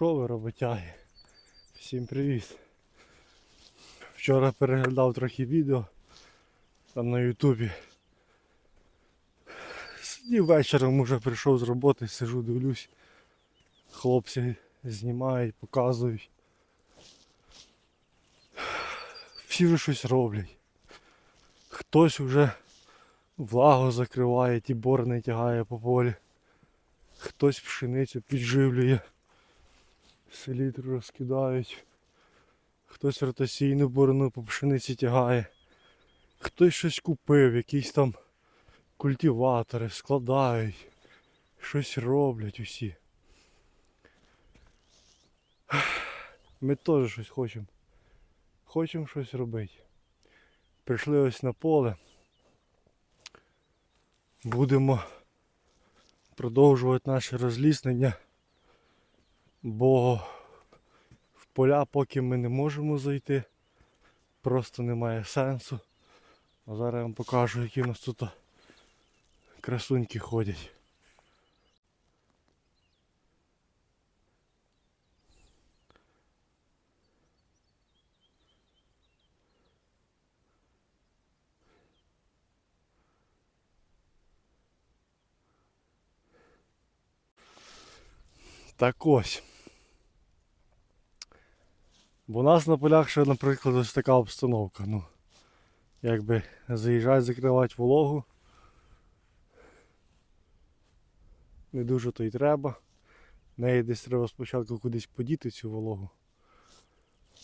що роботяги? Всім привіт. Вчора переглядав трохи відео там на Ютубі. Сидів вечором, уже прийшов з роботи, сижу, дивлюсь. Хлопці знімають, показують. Всі вже щось роблять. Хтось вже влагу закриває, ті борни тягає по полі. Хтось пшеницю підживлює. Селітру розкидають. Хтось ротаційну борону по пшениці тягає. Хтось щось купив, якісь там культиватори складають. Щось роблять усі. Ми теж щось хочемо. Хочемо щось робити. Прийшли ось на поле. Будемо продовжувати наше розліснення, бо в поля поки ми не можемо зайти, просто немає сенсу. А зараз я вам покажу, які у нас тут красуньки ходять. Так ось. Бо у нас на полях ще, наприклад, ось така обстановка. Ну, якби заїжджати, закривати вологу. Не дуже то й треба. Неї десь треба спочатку кудись подіти цю вологу,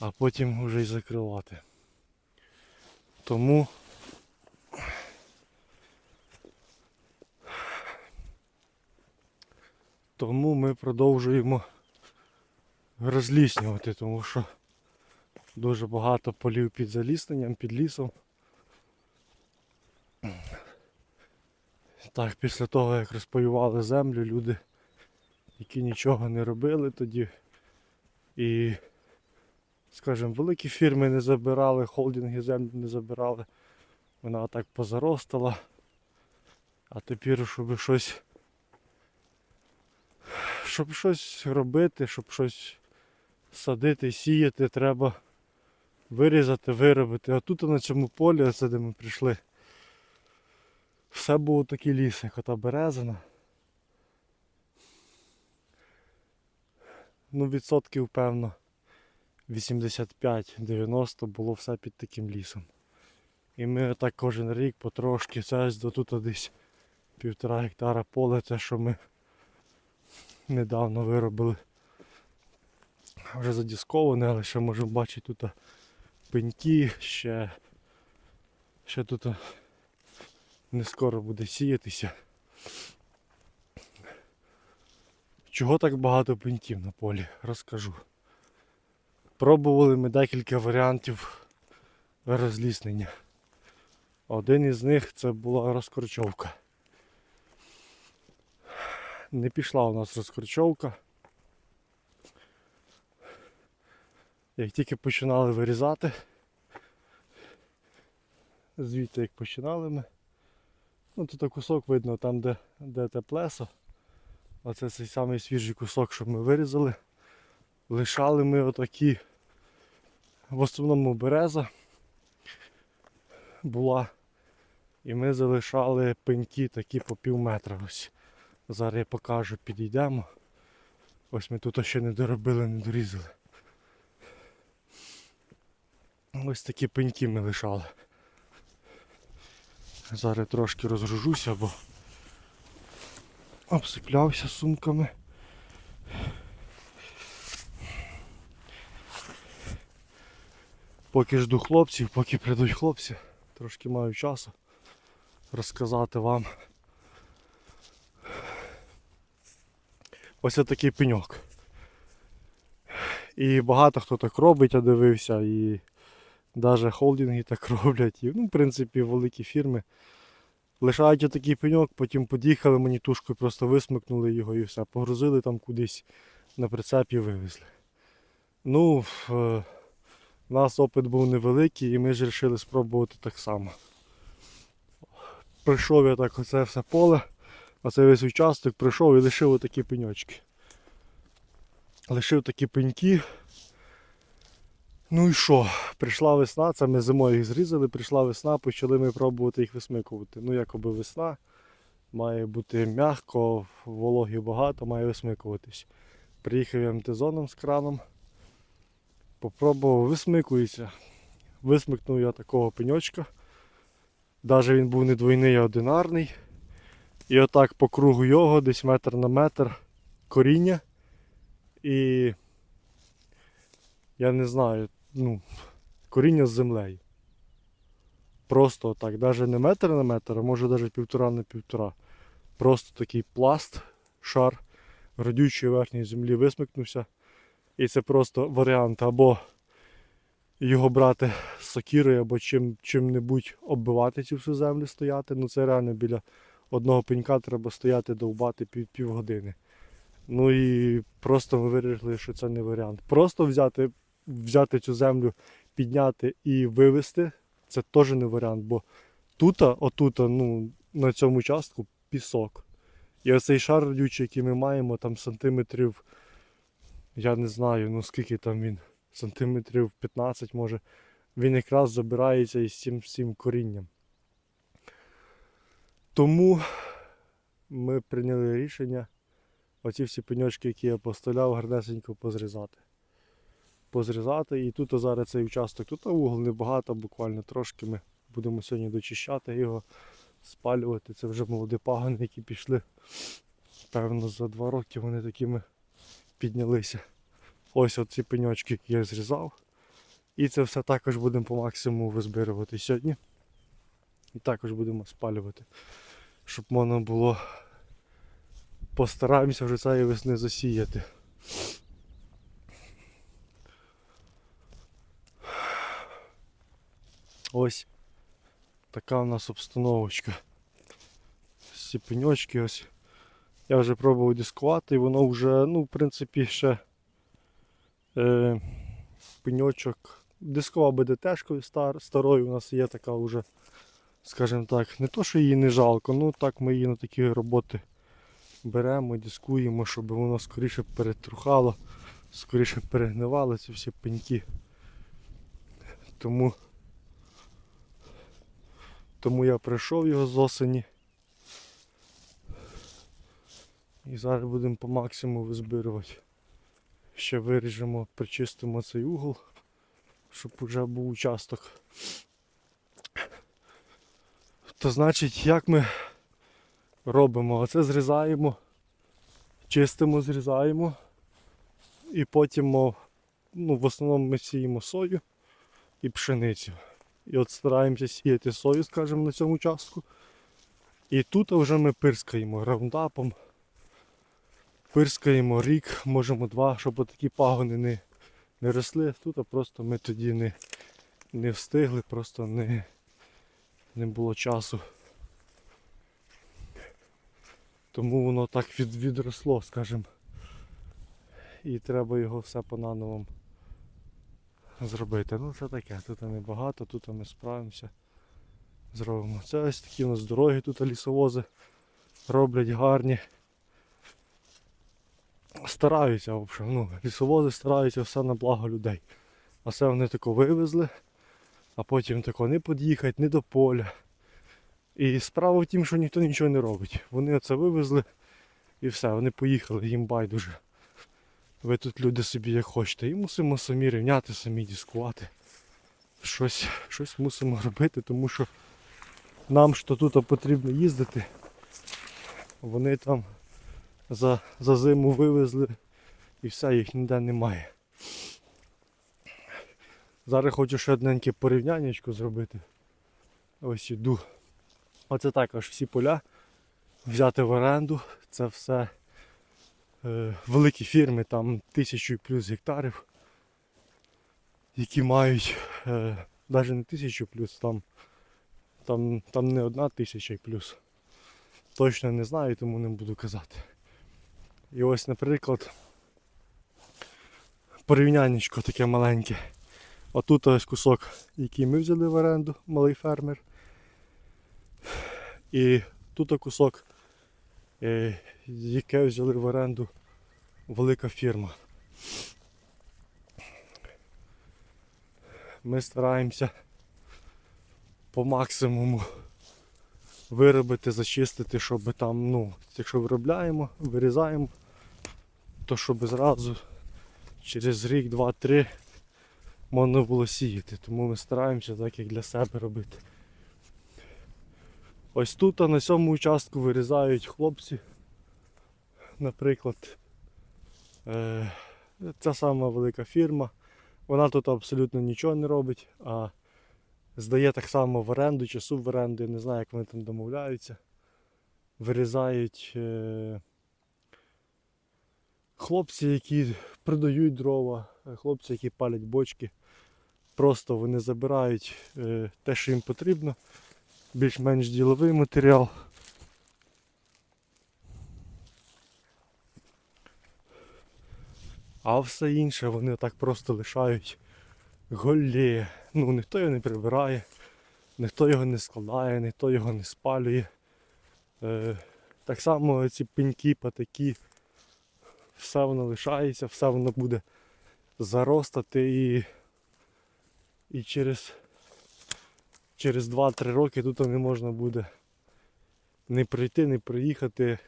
а потім вже й закривати. Тому Тому ми продовжуємо розліснювати, тому що дуже багато полів під залісненням, під лісом. Так, після того, як розпаювали землю, люди, які нічого не робили тоді, і, скажімо, великі фірми не забирали, холдинги землю не забирали, вона так позаростала. А тепер, щоб щось щоб щось робити, щоб щось садити, сіяти, треба вирізати, виробити. А тут на цьому полі, оце де ми прийшли, все було такий ліс, як ота березина. Ну, відсотків, певно, 85-90 було все під таким лісом. І ми отак кожен рік потрошки, це до тут десь півтора гектара поле, те, що ми недавно виробили. Вже задісковане, але ще можемо бачити тут пеньки, ще, ще тут не скоро буде сіятися. Чого так багато пеньків на полі? Розкажу. Пробували ми декілька варіантів розліснення. Один із них це була розкорчовка не пішла у нас розкорчовка. Як тільки починали вирізати, звідти як починали ми, ну тут кусок видно там, де де те плесо. Оце цей самий свіжий кусок, що ми вирізали. Лишали ми отакі, в основному береза була. І ми залишали пеньки такі по пів метра ось. Зараз я покажу, підійдемо. Ось ми тут ще не доробили, не дорізали. Ось такі пеньки ми лишали. Зараз трошки розгружуся, бо обсиплявся сумками. Поки жду хлопців, поки прийдуть хлопці, трошки маю часу розказати вам. Ось такий пеньок. І багато хто так робить, я дивився, і навіть холдинги так роблять. І, ну, в принципі, великі фірми. Лишають отакий пеньок, потім під'їхали монітушкою, просто висмикнули його і все. Погрузили там кудись на прицепі вивезли. Ну, у нас опит був невеликий і ми ж вирішили спробувати так само. Прийшов я так оце все поле. Оце весь участок прийшов і лишив отакі пеньочки. лишив такі пеньки. Ну і що? Прийшла весна, це ми зимою їх зрізали, прийшла весна, почали ми пробувати їх висмикувати. Ну, якоби весна, має бути м'яко, вологі багато, має висмикуватись. Приїхав я МТ-зоном з краном, попробував, висмикується. Висмикнув я такого пеньочка. Навіть він був не двойний, а одинарний. І отак по кругу його, десь метр на метр коріння. І я не знаю, ну, коріння з землею. Просто отак, навіть не метр на метр, а може навіть півтора на півтора. Просто такий пласт, шар родючої верхньої землі висмикнувся. І це просто варіант або його брати з сокірою, або чим, чим-небудь оббивати цю всю землю стояти. Ну це реально біля одного пенька треба стояти довбати пів, півгодини. Ну і просто ми вирішили, що це не варіант. Просто взяти, взяти цю землю, підняти і вивезти, це теж не варіант, бо тут, отут, ну, на цьому участку пісок. І оцей шар родючий, який ми маємо, там сантиметрів, я не знаю, ну скільки там він, сантиметрів 15 може, він якраз забирається із цим всім корінням. Тому ми прийняли рішення оці всі пеньочки, які я поставляв, гарнесенько позрізати. Позрізати. І тут зараз цей участок, тут угол небагато, буквально трошки ми будемо сьогодні дочищати його, спалювати. Це вже молоді пагани, які пішли. Певно, за два роки вони такими піднялися. Ось оці пеньочки, я зрізав. І це все також будемо по максимуму визбирувати сьогодні. І також будемо спалювати, щоб можна було постараємося вже цієї весни засіяти. Ось така у нас обстановочка. Ці пеньочки ось. Я вже пробував дискувати і воно вже, ну, в принципі, ще е, пеньочок. Дискова БДТшкою стар, старою у нас є така вже, скажімо так, не то, що її не жалко, ну так ми її на такі роботи беремо, дискуємо, щоб воно скоріше перетрухало, скоріше перегнивало ці всі пеньки. Тому, тому я прийшов його з осені. І зараз будемо по максимуму визбирувати. Ще виріжемо, причистимо цей угол, щоб вже був участок. То значить, як ми робимо? Оце зрізаємо, чистимо, зрізаємо. І потім ну, в основному ми сіємо сою і пшеницю. І от стараємося сіяти сою, скажімо, на цьому участку. І тут вже ми пирскаємо раундапом. Пирскаємо рік, можемо два, щоб такі пагони не, не росли. Тут просто ми тоді не, не встигли, просто не, не було часу. Тому воно так від, відросло, скажімо. І треба його все по наново зробити. Ну це таке, тут небагато, тут ми справимося. Зробимо. Це ось такі у нас дороги, тут лісовози роблять гарні. Стараються, в общем, ну, лісовози стараються все на благо людей. А все вони тако вивезли, а потім тако не під'їхати, не до поля. І справа в тім, що ніхто нічого не робить. Вони це вивезли і все, вони поїхали, їм байдуже. Ви тут люди собі як хочете. І мусимо самі рівняти, самі дискувати. Щось, щось мусимо робити, тому що нам що тут потрібно їздити. Вони там за, за зиму вивезли і все, їх ніде немає. Зараз хочу ще одненьке порівняннячко зробити. Ось іду. Оце також всі поля взяти в оренду. Це все великі фірми, там тисячу плюс гектарів, які мають е, навіть не тисячу плюс, там, там, там не одна тисяча і плюс. Точно не знаю, тому не буду казати. І ось, наприклад, порівняннячко таке маленьке. Отут ось кусок, який ми взяли в оренду, малий фермер. І тут кусок, е, Е, яке взяли в оренду велика фірма. Ми стараємося по максимуму виробити, зачистити, щоб там, ну, якщо виробляємо, вирізаємо, то щоб зразу через рік, два-три можна було сіяти. Тому ми стараємося так як для себе робити. Ось тут на цьому участку вирізають хлопці. Наприклад, е, ця сама велика фірма. Вона тут абсолютно нічого не робить, а здає так само в оренду чи в оренду, я не знаю, як вони там домовляються. Вирізають е, хлопці, які продають дрова, е, хлопці, які палять бочки. Просто вони забирають те, що їм потрібно, більш-менш діловий матеріал. А все інше вони так просто лишають голі. Ну, ніхто його не прибирає, ніхто його не складає, ніхто його не спалює. Е, так само ці пеньки, патаки, все воно лишається, все воно буде заростати і, і через, через 2-3 роки тут не можна буде не прийти, не приїхати.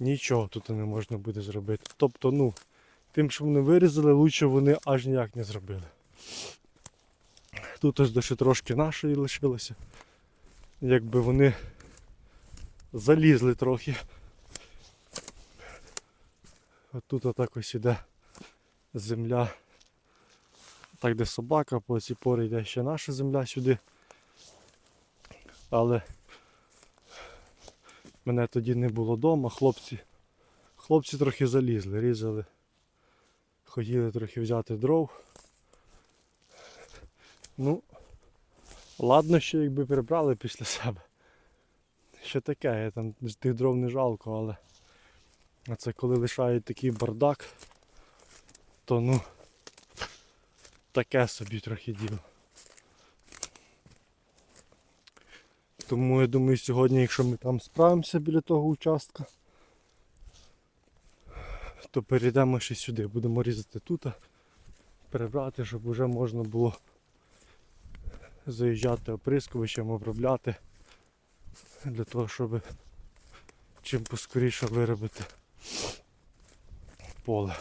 Нічого тут не можна буде зробити. Тобто, ну, тим, що вони вирізали, лучше вони аж ніяк не зробили. Тут ось ще трошки нашої лишилося. Якби вони залізли трохи. От тут отак ось іде земля. Так де собака, по цій порі йде ще наша земля сюди. Але мене тоді не було вдома, хлопці. Хлопці трохи залізли, різали. Хотіли трохи взяти дров. Ну, ладно, що якби прибрали після себе. Що таке, я там тих дров не жалко, але це коли лишають такий бардак, то ну таке собі трохи діло. Тому я думаю, сьогодні, якщо ми там справимося біля того участка, то перейдемо ще сюди. Будемо різати тут, перебрати, щоб вже можна було заїжджати оприскувачем, обробляти для того, щоб чим поскоріше виробити поле.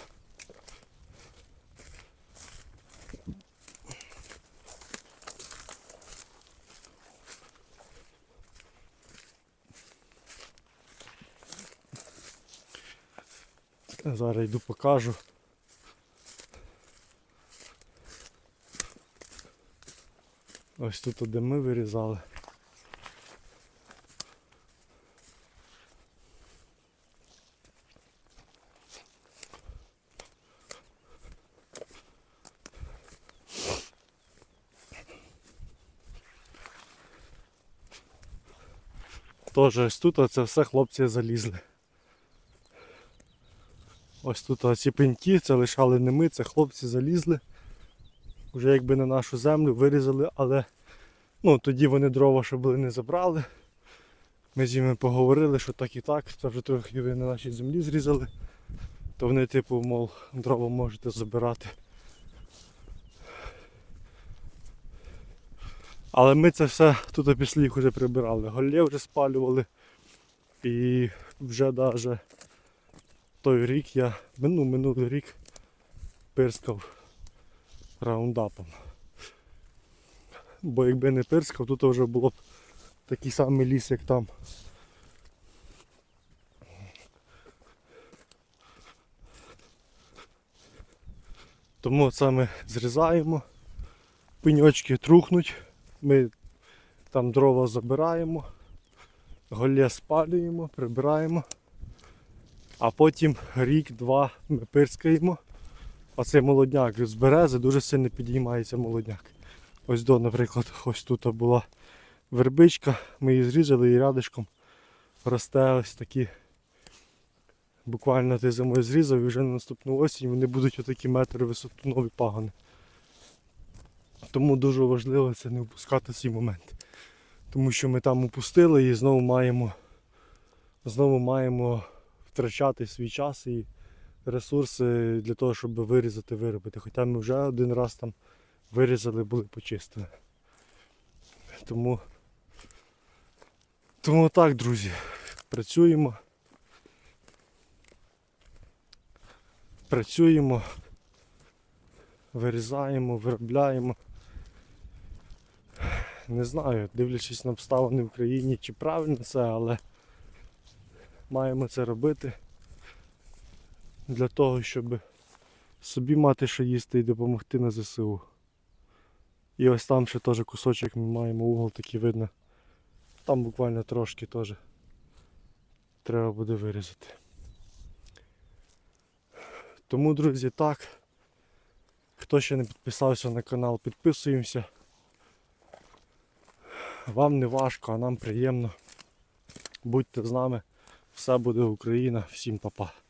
Зараз йду покажу. Ось тут де ми вирізали. Тож ось тут оце все хлопці залізли. Ось тут оці пеньки, це лишали не ми, це хлопці залізли. Вже якби на нашу землю вирізали, але ну, тоді вони дрова ще були не забрали. Ми з ними поговорили, що так і так, це вже трохи ви на нашій землі зрізали, то вони типу, мов, дрова можете забирати. Але ми це все тут після їх вже прибирали. Голлє вже спалювали. І вже навіть той рік я, ну, минулий рік пирскав раундапом. Бо якби не пирскав, тут вже було б такий самий ліс, як там. Тому це ми зрізаємо, пеньочки трухнуть, ми там дрова забираємо, голє спалюємо, прибираємо. А потім рік-два ми пирскаємо. Оцей молодняк з берези дуже сильно підіймається молодняк. Ось до, наприклад, ось тут була вербичка, ми її зрізали і рядишком росте ось такі. Буквально ти зимою зрізав і вже на наступну осінь вони будуть отакі метри висоту нові пагони. Тому дуже важливо це не впускати цей момент. Тому що ми там упустили і знову маємо знову маємо втрачати свій час і ресурси для того, щоб вирізати, виробити. Хоча ми вже один раз там вирізали, були почистили. Тому, тому так, друзі, працюємо. Працюємо, вирізаємо, виробляємо. Не знаю, дивлячись на обставини в країні, чи правильно це, але маємо це робити для того, щоб собі мати що їсти і допомогти на ЗСУ. І ось там ще теж кусочок ми маємо угол такий видно. Там буквально трошки теж треба буде вирізати. Тому, друзі, так. Хто ще не підписався на канал, підписуємося. Вам не важко, а нам приємно. Будьте з нами. Все буде Україна. Всім па-па.